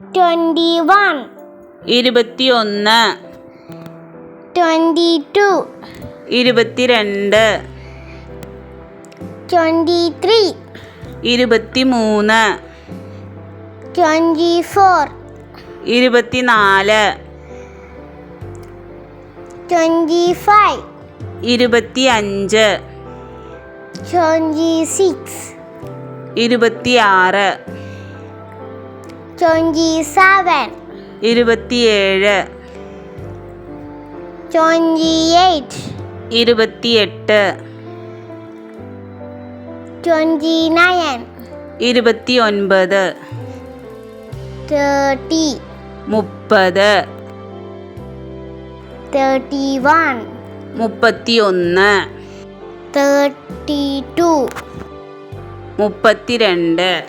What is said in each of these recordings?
Twenty one ഇരുപത്തിയൊന്ന്. Twenty two ഇരുപത്തിരണ്ട്. Twenty three ഇരുപത്തിമൂന്ന്. ട്വന്റി ഫോർ ഇരുപത്തിനാല്. ട്വന്റി ഫൈവ് ഇരുപത്തിയഞ്ച്. ട്വന്റി സിക്സ് ഇരുപത്തിയാറ്. ഇരുപത്തിയേഴ്. ഇരുപത്തിയെട്ട്. ഇരുപത്തിയൊൻപത്. തേർട്ടി മുപ്പത്. തേർട്ടി വൺ മുപ്പത്തിയൊന്ന്. തേർട്ടി ടു മുപ്പത്തിരണ്ട്.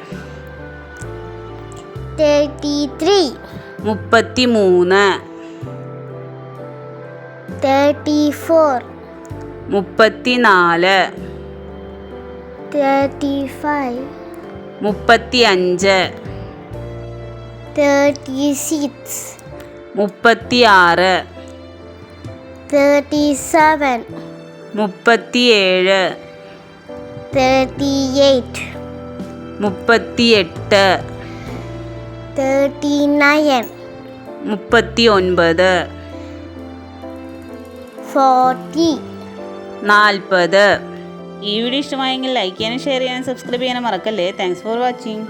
തേർട്ടി ത്രീ മുപ്പത്തിമൂന്ന്. തേർട്ടി ഫോർ മുപ്പത്തിനാല്. തേർട്ടി ഫൈവ് മുപ്പത്തിയഞ്ച്. തേർട്ടി സിക്സ് മുപ്പത്തിയാറ്. തേർട്ടി സെവൻ മുപ്പത്തിയേഴ്. തേർട്ടി എയ്റ്റ് മുപ്പത്തിയെട്ട്. തേർട്ടി നയൻ മുപ്പത്തിയൊൻപത്. ഫോർട്ടി നാൽപ്പത്. ഈ വീഡിയോ ഇഷ്ടമായെങ്കിൽ ലൈക്ക് ചെയ്യാനും ഷെയർ ചെയ്യാനും സബ്സ്ക്രൈബ് ചെയ്യാനും മറക്കല്ലേ? Thanks for watching